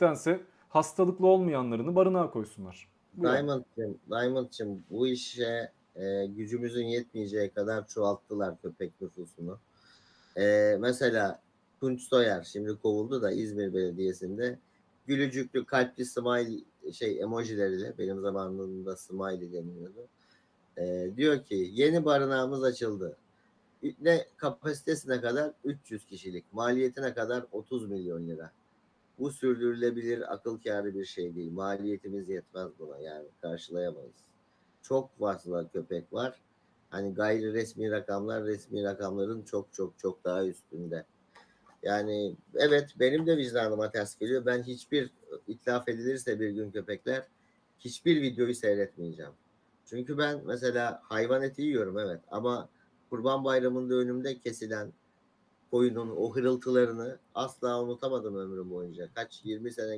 köpektense hastalıklı olmayanlarını barınağa koysunlar. Bu Diamond'cığım bu işe e, gücümüzün yetmeyeceği kadar çoğalttılar köpek nüfusunu. E, mesela Tunç Soyer şimdi kovuldu da İzmir Belediyesi'nde gülücüklü kalpli smile şey emojileriyle benim zamanımda smiley deniliyordu. E, diyor ki yeni barınağımız açıldı. Ne kapasitesine kadar 300 kişilik, maliyetine kadar 30 milyon lira. Bu sürdürülebilir, akıl kârı bir şey değil. Maliyetimiz yetmez buna yani karşılayamayız. Çok fazla köpek var. Hani gayri resmi rakamlar resmi rakamların çok çok çok daha üstünde. Yani evet benim de vicdanıma ters geliyor. Ben hiçbir itlaf edilirse bir gün köpekler hiçbir videoyu seyretmeyeceğim. Çünkü ben mesela hayvan eti yiyorum evet ama Kurban Bayramı'nda önümde kesilen koyunun o hırıltılarını asla unutamadım ömrüm boyunca. Kaç 20 sene